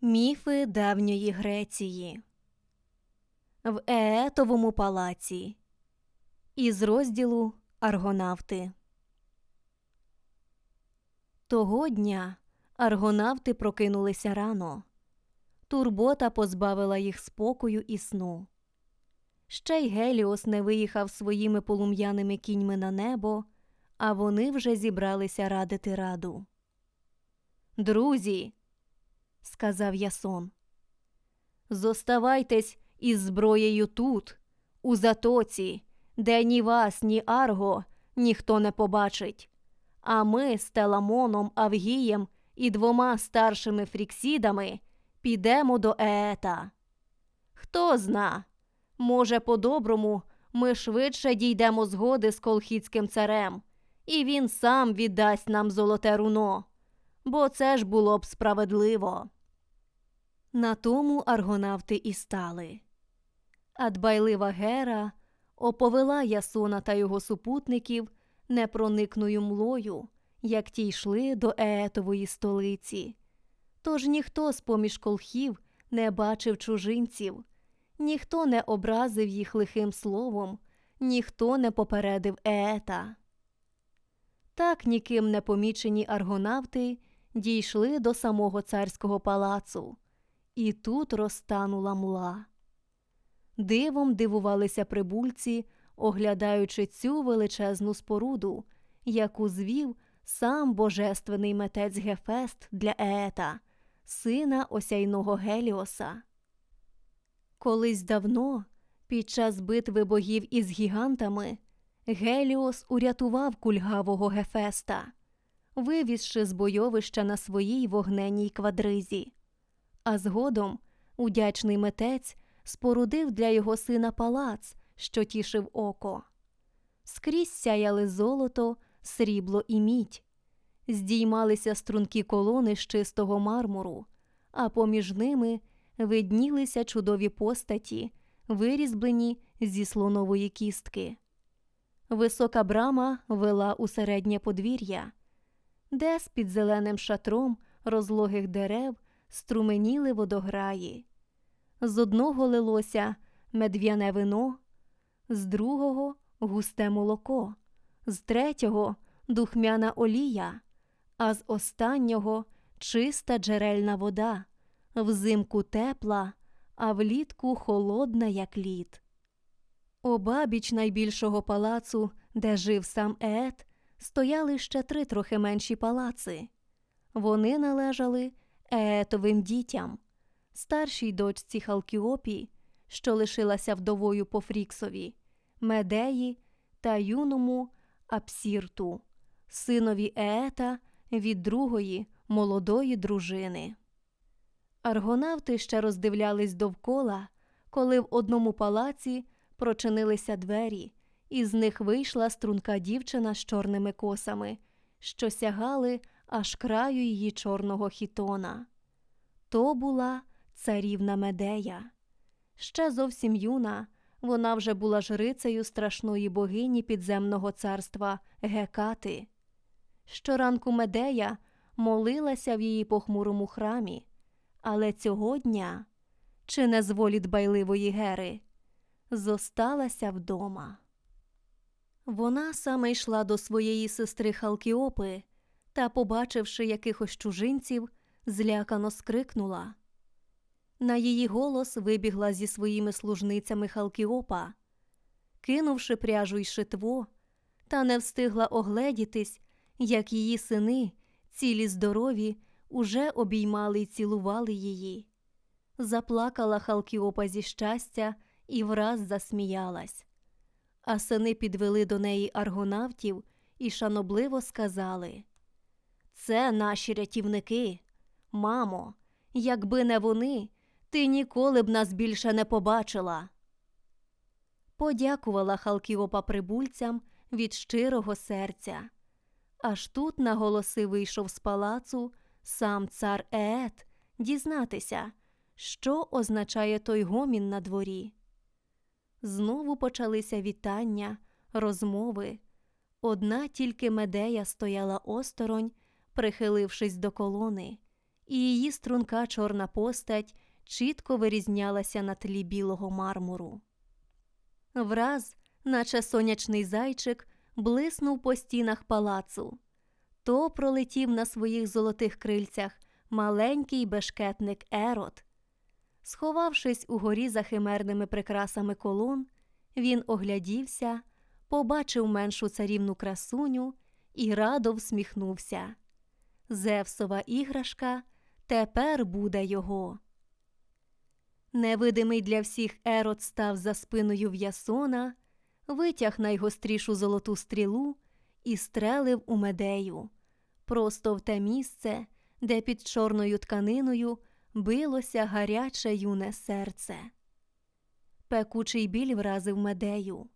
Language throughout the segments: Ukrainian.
Міфи давньої Греції в Еетовому палаці із розділу Аргонавти. Того дня аргонавти прокинулися рано. Турбота позбавила їх спокою і сну. Ще й Геліос не виїхав своїми полум'яними кіньми на небо, а вони вже зібралися радити раду. Друзі, сказав Ясон. Зоставайтесь із зброєю тут, у затоці, де ні вас, ні Арго ніхто не побачить. А ми з Теламоном, Авгієм і двома старшими фріксідами підемо до Еета. Хто зна, може, по-доброму ми швидше дійдемо згоди з колхідським царем, і він сам віддасть нам золоте руно, бо це ж було б справедливо. На тому аргонавти і стали. А дбайлива Гера оповела Ясона та його супутників непроникною млою, як ті йшли до Еетової столиці. Тож ніхто з поміж колхів не бачив чужинців, ніхто не образив їх лихим словом, ніхто не попередив Еета. Так ніким не помічені аргонавти дійшли до самого царського палацу, і тут розтанула мла. Дивом дивувалися прибульці, оглядаючи цю величезну споруду, яку звів сам божественний метець Гефест для Еета, сина осяйного Геліоса. Колись давно, під час битви богів із гігантами, Геліос урятував кульгавого Гефеста, вивізши з бойовища на своїй вогненній квадризі. А згодом удячний митець спорудив для його сина палац, що тішив око. Скрізь сяяли золото, срібло і мідь, здіймалися стрункі колони з чистого мармуру, а поміж ними виднілися чудові постаті, вирізблені зі слонової кістки. Висока брама вела у середнє подвір'я, де з під зеленим шатром розлогих дерев струменіли водограї. З одного лилося медв'яне вино, з другого густе молоко, з третього духмяна олія, а з останнього чиста джерельна вода, взимку тепла, а влітку холодна, як лід. Обабіч найбільшого палацу, де жив сам Ет, стояли ще три трохи менші палаци. Вони належали Еетовим дітям, старшій дочці Халкіопі, що лишилася вдовою по Фріксові, Медеї та юному Апсірту, синові Еета від другої молодої дружини. Аргонавти ще роздивлялись довкола, коли в одному палаці прочинилися двері, і з них вийшла струнка дівчина з чорними косами, що сягали аж краю її чорного хітона. То була царівна Медея. Ще зовсім юна, вона вже була жрицею страшної богині підземного царства Гекати. Щоранку Медея молилася в її похмурому храмі, але цього дня, чи не з волі дбайливої Гери, зосталася вдома. Вона саме йшла до своєї сестри Халкіопи та, побачивши якихось чужинців, злякано скрикнула. На її голос вибігла зі своїми служницями Халкіопа, кинувши пряжу й шитво, та не встигла огледітись, як її сини, цілі здорові, уже обіймали й цілували її. Заплакала Халкіопа зі щастя і враз засміялась. А сини підвели до неї аргонавтів і шанобливо сказали Це наші рятівники. Мамо, якби не вони, ти ніколи б нас більше не побачила. Подякувала Халкіопа прибульцям від щирого серця. Аж тут на голоси вийшов з палацу сам цар Еет дізнатися, що означає той гомін на дворі. Знову почалися вітання, розмови. Одна тільки медея стояла осторонь, прихилившись до колони, і її струнка чорна постать чітко вирізнялася на тлі білого мармуру. Враз, наче сонячний зайчик, блиснув по стінах палацу. То пролетів на своїх золотих крильцях маленький бешкетник Ерот. Сховавшись у горі за химерними прикрасами колон, він оглядівся, побачив меншу царівну красуню і радо всміхнувся. Зевсова іграшка тепер буде його. Невидимий для всіх Ерот став за спиною в'ясона, витяг найгострішу золоту стрілу і стрелив у медею, просто в те місце, де під чорною тканиною билося гаряче юне серце. Пекучий біль вразив медею,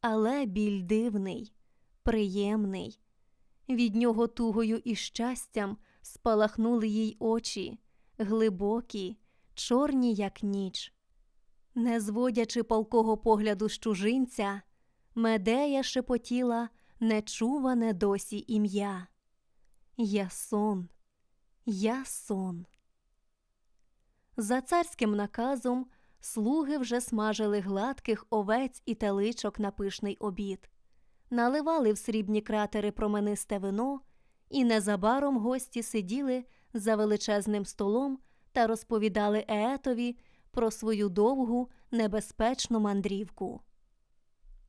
але біль дивний, приємний. Від нього тугою і щастям спалахнули їй очі, глибокі, чорні, як ніч. Не зводячи палкого погляду з чужинця, Медея шепотіла нечуване досі ім'я. Ясон, Ясон. За царським наказом слуги вже смажили гладких овець і теличок на пишний обід, наливали в срібні кратери променисте вино, і незабаром гості сиділи за величезним столом та розповідали Еетові про свою довгу небезпечну мандрівку.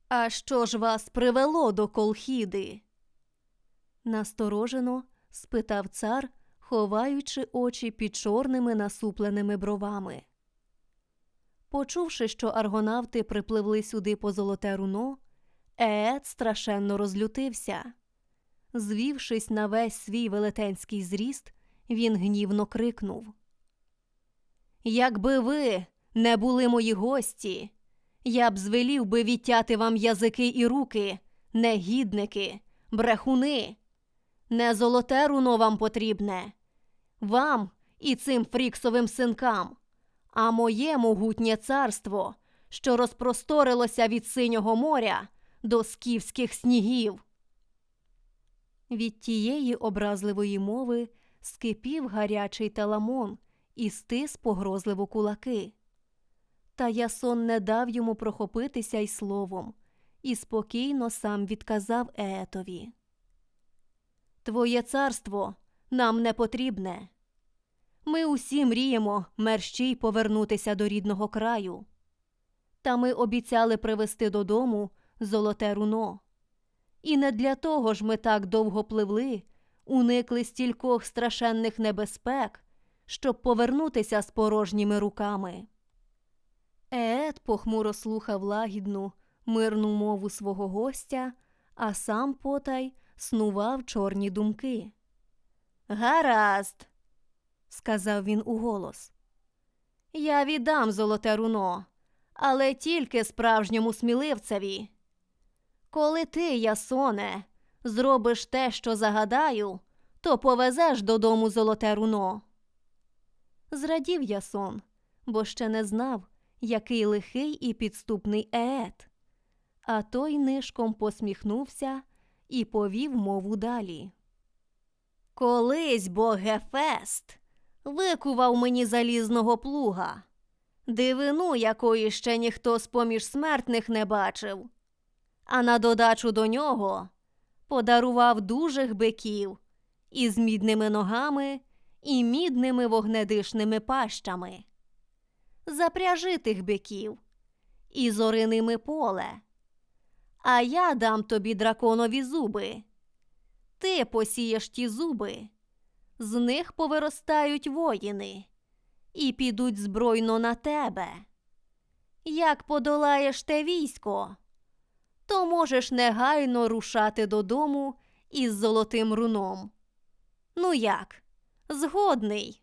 А що ж вас привело до Колхіди? Насторожено спитав цар, ховаючи очі під чорними насупленими бровами. Почувши, що аргонавти припливли сюди по золоте руно, Еет страшенно розлютився. Звівшись на весь свій велетенський зріст, він гнівно крикнув Якби ви не були мої гості, я б звелів би відтяти вам язики і руки, негідники, брехуни. Не золоте руно вам потрібне, вам і цим фріксовим синкам, а моє могутнє царство, що розпросторилося від синього моря до скіфських снігів. Від тієї образливої мови скипів гарячий таламон і стис погрозливо кулаки. Та Ясон не дав йому прохопитися й словом, і спокійно сам відказав Еетові. Твоє царство нам не потрібне. Ми усі мріємо мерщій повернутися до рідного краю. Та ми обіцяли привезти додому золоте руно. І не для того ж ми так довго пливли, уникли стількох страшенних небезпек, щоб повернутися з порожніми руками. Еет похмуро слухав лагідну, мирну мову свого гостя, а сам потай снував чорні думки. Гаразд, сказав він уголос. Я віддам золоте руно, але тільки справжньому сміливцеві. Коли ти, Ясоне, зробиш те, що загадаю, то повезеш додому золоте руно. Зрадів Ясон, бо ще не знав, який лихий і підступний Еет. А той нишком посміхнувся і повів мову далі. Колись бо Гефест викував мені залізного плуга, дивину, якої ще ніхто з поміж смертних не бачив, а на додачу до нього подарував дужих биків із мідними ногами і мідними вогнедишними пащами. Запряжи тих биків і зориними поле. А я дам тобі драконові зуби. Ти посієш ті зуби, з них повиростають воїни і підуть збройно на тебе. Як подолаєш те військо, то можеш негайно рушати додому із золотим руном. Ну як, згодний?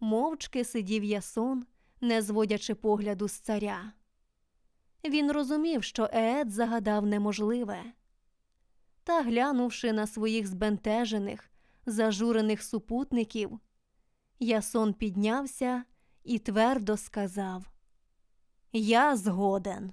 Мовчки сидів ясон, не зводячи погляду з царя. Він розумів, що Еет загадав неможливе. Та, глянувши на своїх збентежених, зажурених супутників, Ясон піднявся і твердо сказав Я згоден.